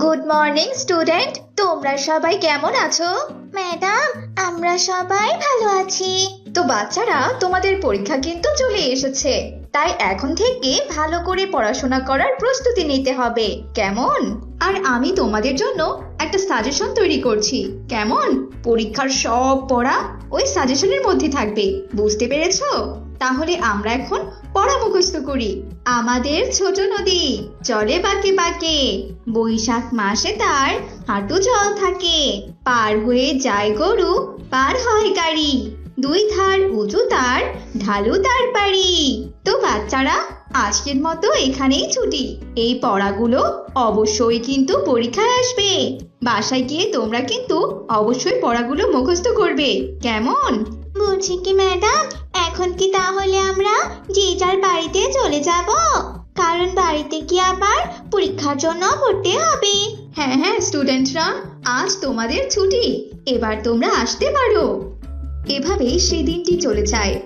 Good morning student তোমরা সবাই কেমন আছো? ম্যাডাম আমরা সবাই ভালো আছি। তো বাচ্চারা, তোমাদের পরীক্ষা কিন্তু চলে এসেছে। তাই এখন থেকে ভালো করে পড়াশোনা করার প্রস্তুতি নিতে হবে। কেমন? আর আমি তোমাদের জন্য একটা সাজেশন তৈরি করছি। কেমন? পরীক্ষার সব পড়া ওই সাজেশনের মধ্যে থাকবে। বুঝতে পেরেছ? তাহলে আমরা এখন পড়া মুখস্থ করি। আমাদের ছোট নদী জলে বাঁকে বাঁকে। বৈশাখ মাসে তার হাঁটু জল থাকে। পার হয়ে যায় গরু, পার হয় গাড়ি। দুই ধার উঁচু তার, ঢালু তার পারি তো বাচ্চারা, আজকের মতো এখানেই ছুটি। এই পড়াগুলো অবশ্যই কিন্তু পরীক্ষায় আসবে। বাসায় গিয়ে তোমরা কিন্তু অবশ্যই পড়াগুলো মুখস্থ করবে। কেমন? বলছি কি ম্যাডাম এখন কি তাহলে আমরা যে যার বাড়িতে চলে যাব? কারণ বাড়িতে কি আবার পরীক্ষার জন্য পড়তে হবে? হ্যাঁ হ্যাঁ স্টুডেন্টরা, আজ তোমাদের ছুটি। এবার তোমরা আসতে পারো। এভাবে সেই দিনটি চলে যায়।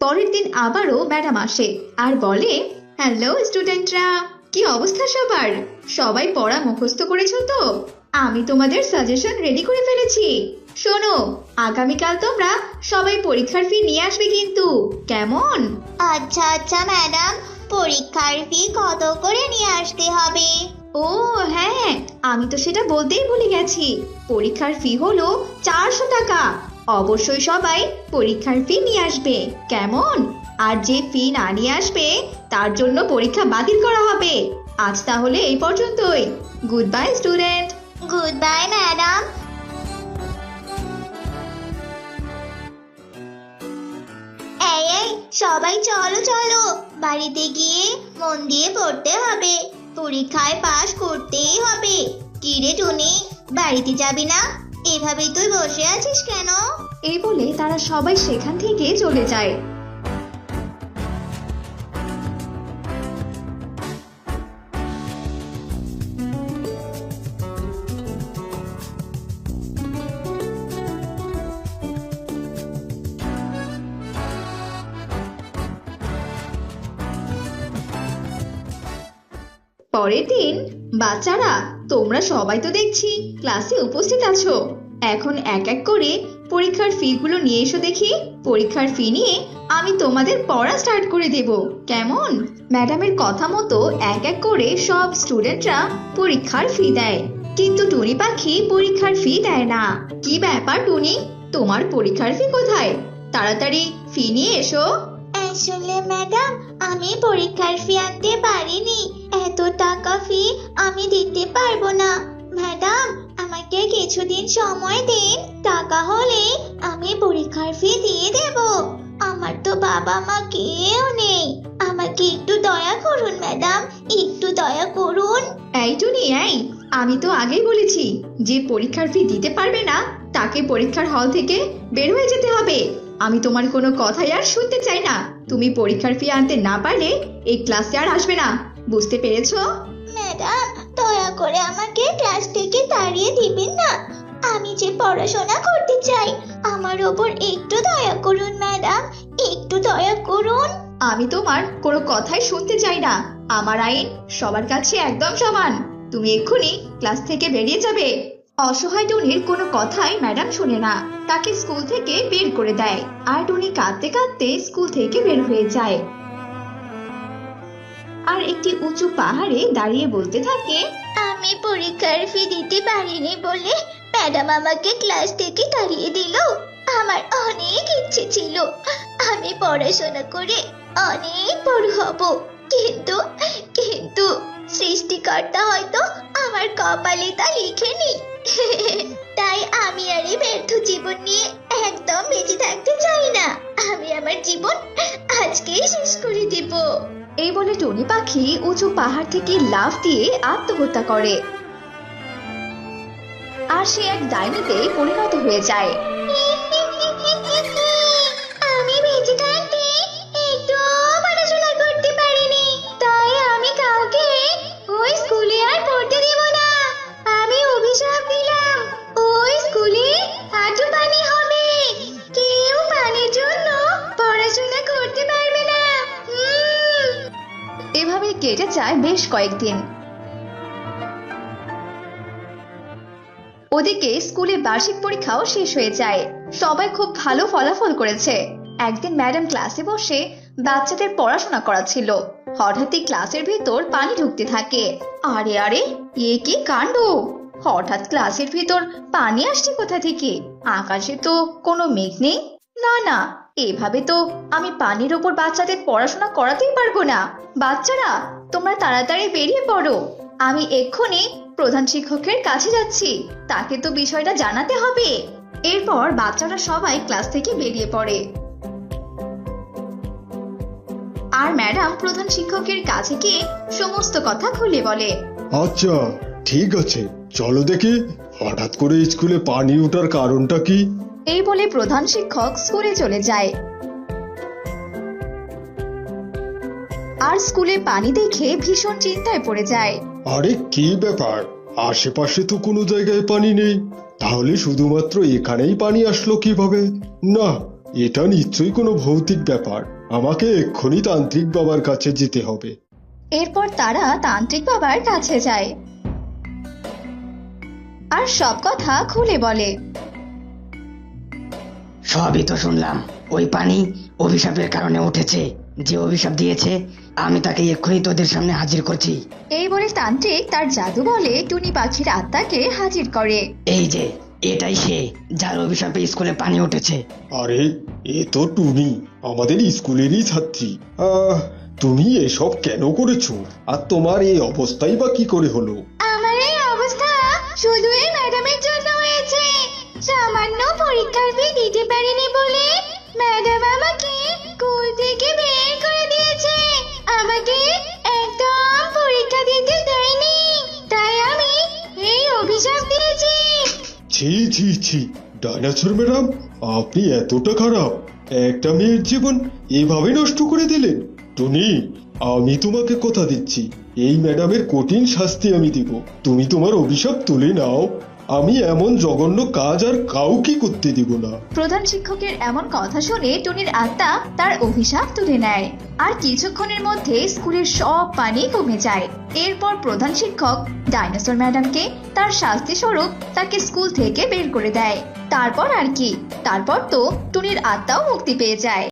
পরের দিন আবারও ম্যাডাম আসে আর বলে, হ্যালো, স্টুডেন্টরা। কি অবস্থা সবার? সবাই পড়া মুখস্থ করেছ তো? আমি তোমাদের সাজেশন রেডি করে ফেলেছি। শোনো আগামীকাল তোমরা সবাই পরীক্ষার ফি নিয়ে আসবে কিন্তু। কেমন? আচ্ছা আচ্ছা ম্যাডাম পরীক্ষার ফি কত করে নিয়ে আসতে হবে? ও হ্যাঁ আমি তো সেটা বলতেই ভুলে গেছি। পরীক্ষার ফি হলো চারশো টাকা। অবশ্যই সবাই পরীক্ষার ফি নিয়ে আসবে। কেমন? আর যে ফি না নিয়ে আসবে, তার জন্য পরীক্ষা বাতিল করা হবে। আজ তাহলে এই পর্যন্তই। Good bye student good bye madam এই, সবাই চলো চলো। বাড়িতে গিয়ে মন দিয়ে পড়তে হবে। পরীক্ষায় পাশ করতেই হবে। কি রে টুনি, বাড়িতে যাবি না? এভাবেই তুই বসে আছিস কেন? এই বলে তারা সবাই সেখান থেকে চলে যায়। পরের দিন বাচ্চারা, তোমরা সবাই তো দেখছি ক্লাসে উপস্থিত আছো। এখন এক এক করে পরীক্ষার ফি গুলো নিয়ে এসো দেখি। পরীক্ষার ফি নিয়ে আমি তোমাদের পড়া স্টার্ট করে দেব। কেমন? ম্যাডামের কথা মতো এক এক করে সব স্টুডেন্টরা পরীক্ষার ফি দেয়। কিন্তু টুনি পাখি পরীক্ষার ফি দেয় না। কি ব্যাপার টুনি? তোমার পরীক্ষার ফি কোথায়? তাড়াতাড়ি ফি নিয়ে এসো। আসলে ম্যাডাম, আমি পরীক্ষার ফি আনতে পারিনি। টাকা ফি আমি দিতে পারব না। ম্যাডাম, আমাকে কিছুদিন সময় দিন। টাকা হলে আমি পরীক্ষার ফি দিয়ে দেব। আমার তো বাবা মা কেউ নেই। আমাকে একটু দয়া করুন, ম্যাডাম। একটু দয়া করুন। এই টুনি, এই, আমি তো আগেই বলেছি যে পরীক্ষার ফি দিতে পারবে না, তাকে পরীক্ষার হল থেকে বের হয়ে যেতে হবে। আমি তোমার কোনো কথাই আর শুনতে চাই না। তুমি পরীক্ষার ফি আনতে না পারলে এই ক্লাসে আর আসবে না। বুঝতে পেরেছ? ম্যাডাম দয়া করে আমাকে ক্লাস থেকে তাড়িয়ে দিবেন না। আমি যে পড়াশোনা করতে চাই আমার ওপর একটু দয়া করুন ম্যাডাম একটু দয়া করুন। আমি তোমার কোনো কথাই শুনতে চাই না। আমার আইন সবার কাছে একদম সমান। তুমি এক্ষুনি ক্লাস থেকে বেরিয়ে যাবে। অসহায় টুনির কোনো কথাই ম্যাডাম শুনে না। তাকে স্কুল থেকে বের করে দেয়। আর টুনি কাঁদতে কাঁদতে স্কুল থেকে বের হয়ে যায়। আর একটি উঁচু পাহাড়ে দাঁড়িয়ে বলতে থাকে, আমি পরীক্ষার ফি দিতে পারিনি বলে ম্যাডাম আমাকে ক্লাস থেকে তাড়িয়ে দিল। আমার অনেক ইচ্ছে ছিল। আমি পড়াশোনা করে অনেক বড় হব। কিন্তু কিন্তু সৃষ্টিকর্তা হয়তো আমার কপালে তা লিখেনি। তাই আমি আর এই ব্যর্থ জীবন নিয়ে একদম বেঁচে থাকতে চাই না। আমি আমার জীবন আজকেই শেষ করে দেব। এই বলে টুনি পাখি উঁচু পাহাড় থেকে লাফ দিয়ে আত্মহত্যা করে। আর সে এক ডাইনিতে পরিণত হয়ে যায়। বেশ কয়েকদিন। ওদিকে স্কুলে বার্ষিক পরীক্ষাও শেষ হয়ে যায়। সবাই খুব ভালো ফলাফল করেছে। একদিন ম্যাডাম ক্লাসে বসে বাচ্চাদের পড়াশোনা করাচ্ছিল। হঠাৎই ক্লাসের ভেতর পানি ঢুকতে থাকে। আরে আরে, এ কি কাণ্ড? হঠাৎ ক্লাসের ভিতর পানি আসছে কোথা থেকে? আকাশে তো কোনো মেঘ নেই? না না এভাবে তো আমি পানির ওপর বাচ্চাদের পড়াশোনা করাতেই পারব না। বাচ্চারা, তোমরা তাড়াতাড়ি বেরিয়ে পড়ো। আমি এক্ষুনি প্রধান শিক্ষকের কাছে যাচ্ছি। তাকে তো বিষয়টা জানাতে হবে। এরপর বাচ্চারা সবাই ক্লাস থেকে বেরিয়ে পড়ে। আর ম্যাডাম প্রধান শিক্ষকের কাছে গিয়ে সমস্ত কথা খুলে বলে। আচ্ছা ঠিক আছে। চলো দেখি, হঠাৎ করে স্কুলে পানি ওঠার কারণটা কি? এই বলে প্রধান শিক্ষক স্কুলে চলে যায়। আর স্কুলে পানি দেখে ভীষণ চিন্তায় পড়ে যায়। আরে কি ব্যাপার? আশেপাশে তো কোনো জায়গায় পানি নেই। তাহলে শুধুমাত্র এখানেই পানি আসলো কীভাবে? না এটা নিশ্চয়ই কোনো ভৌতিক ব্যাপার। আমাকে এক্ষুনি তান্ত্রিক বাবার কাছে যেতে হবে। এরপর তারা তান্ত্রিক বাবার কাছে যায়। আর সব কথা খুলে বলে। সবই তো শুনলাম। ওই পানি অভিশাপের কারণে উঠেছে। যে অভিশাপ দিয়েছে আমি তাকে এক্ষুনি তোদের সামনে হাজির করছি। এই বলে তান্ত্রিক তার জাদু বলে টুনি পাখির আত্মাকে হাজির করে। এই যে এটাই সে যার অভিশাপে স্কুলে পানি উঠেছে। আরে এ তো টুনি আমাদের স্কুলেরই ছাত্রী। আহ, তুমি এসব কেন করেছ? আর তোমার এই অবস্থাই বা কি করে হলো? আমার এই অবস্থা শুধু এই ম্যাডামের জন্য হয়েছে। সামান্য পরীক্ষার ফি দিতে পারিনি বলে ম্যাডাম আমাকে স্কুল থেকে বের করে দিয়েছে। আমাকে একদম পরীক্ষা দিতে দেয়নি। তাই আমি এই অভিশাপ দিয়েছি। ছি ছি ছি, ডাইনাসর ম্যাডাম, আপনি এতটা খারাপ। একটা মেয়ের জীবন এভাবে নষ্ট করে দিলেন। টুনি, আমি তোমাকে কথা দিচ্ছি। এই ম্যাডামের কঠিন শাস্তি আমি দিব। তুমি তোমার অভিশাপ তুলে নাও। আমি এমন জঘন্য কাজ আর কাউকে করতে দিব না। প্রধান শিক্ষকের এমন কথা শুনে টুনির আত্মা তার অভিশাপ তুলে নেয়। আর কিছুক্ষণের মধ্যে স্কুলের সব পানি কমে যায়। এরপর প্রধান শিক্ষক ডাইনোসর ম্যাডামকে তার শাস্তি স্বরূপ তাকে স্কুল থেকে বের করে দেয়। তারপর আর কি? তারপর তো টুনির আত্মাও মুক্তি পেয়ে যায়।